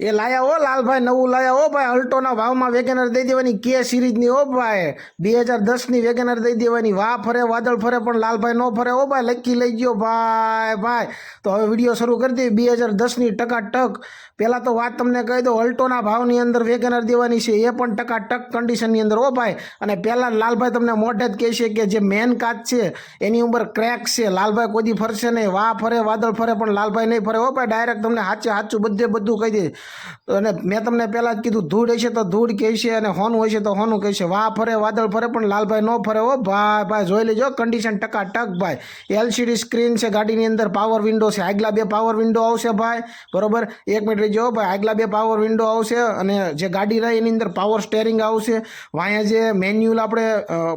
એ લાયા હો લાલભાઈ, નવું લાયા હો ભાઈ, અલ્ટોના ભાવમાં વેગેનર દઈ દેવાની કે સિરીઝની હો ભાઈ. બે હજાર દસની વેગેનર દઈ દેવાની. વાહ ફરે, વાદળ ફરે, પણ લાલભાઈ નો ફરે હો ભાઈ લખી લઈ ગયો ભાઈ ભાઈ. તો હવે વીડિયો શરૂ કરી દઈએ. બે હજાર દસની ટકા ટક પહેલાં તો વાત તમને કહી દો અલ્ટોના ભાવની અંદર વેગેનર દેવાની છે, એ પણ ટકા ટક કન્ડિશનની અંદર હો ભાઈ. અને પહેલાં લાલભાઈ તમને મોઢે જ કહેશે કે જે મેન કાચ છે, એની ઉપર ક્રેક છે. લાલભાઈ કોદી ફરશે નહીં. વાહ ફરે, વાદળ ફરે, પણ લાલભાઈ નહીં ફરે હો ભાઈ. ડાયરેક્ટ તમને સાચે સાચું બધે બધું કહી દે. અને મેં તમને પહેલાં જ કીધું, ધૂળ હશે તો ધૂળ કહેશે અને હોનું હશે તો હોનું કહેશે. વાહ ફરે, વાદળ ફરે, પણ લાલભાઈ ન ફરે હો. ભાઈ ભાઈ, જોઈ લેજો કન્ડિશન ટકા ટક ભાઈ એલસીડી સ્ક્રીન છે, ગાડીની અંદર પાવર વિન્ડો છે, આગલા બે પાવર વિન્ડો આવશે ભાઈ. બરોબર? એક મિનિટ રહેજો ભાઈ. આગલા બે પાવર વિન્ડો આવશે અને જે ગાડી રહે એની અંદર પાવર સ્ટેરિંગ આવશે. વાયા જે મેન્યુઅલ આપણે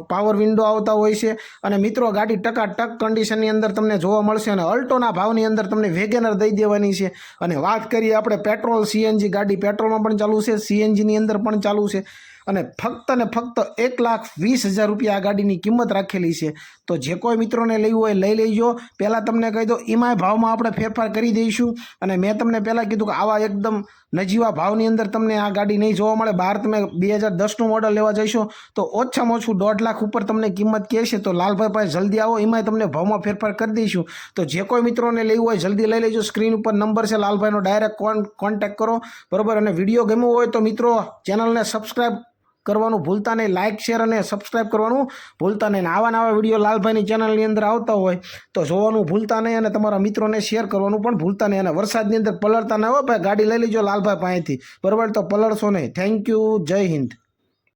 પાવર વિન્ડો આવતા હોય છે. અને મિત્રો, ગાડી ટકા ટક કન્ડિશનની અંદર તમને જોવા મળશે અને અલ્ટોના ભાવની અંદર તમને વેગેનર દઈ દેવાની છે. અને વાત કરીએ આપણે પેટ્રોલ સીએનજી ગાડી પેટ્રોલમાં પણ ચાલુ છે સીએનજીની અંદર પણ ચાલુ છે. અને ફક્ત ને ફક્ત એક લાખ વીસ હજાર રૂપિયા આ ગાડીની કિંમત રાખેલી છે. તો જે કોઈ મિત્રોને લેવું હોય લઈ લેજો. પહેલાં તમને કહી દો એમાંય ભાવમાં આપણે ફેરફાર કરી દઈશું. અને મેં તમને પહેલાં કીધું કે આવા એકદમ નજીવા ભાવની અંદર તમને આ ગાડી નહીં જોવા મળે. બહાર તમે બે હજાર દસનું મોડલ લેવા જઈશો, તો ઓછામાં ઓછું દોઢ લાખ ઉપર તમને કિંમત કહેશે. તો લાલભાઈ પાસે જલ્દી આવો, એમાંય તમને ભાવમાં ફેરફાર કરી દઈશું. તો જે કોઈ મિત્રોને લેવું હોય જલ્દી લઈ લેજો. સ્ક્રીન ઉપર નંબર છે, લાલભાઈનો ડાયરેક્ટ કોન કોન્ટેક્ટ કરો. બરોબર? અને વીડિયો ગમ્યો હોય તો મિત્રો ચેનલને સબસ્ક્રાઈબ કરવાનું ભૂલતા નહીં. લાઇક શેર અને સબસ્ક્રાઇબ કરવાનું ભૂલતા નહીં. આવા નવા વીડિયો લાલભાઈની ચેનલની અંદર આવતા હોય તો જોવાનું ભૂલતા નહીં અને તમારા મિત્રોને શેર કરવાનું પણ ભૂલતા નહીં. અને વરસાદની અંદર પલળતા ના હોય, ભાઈ ગાડી લઈ લેજો લાલભાઈ પાસેથી. બરાબર? તો પલળશો નહીં. થેન્ક યુ જય હિન્દ.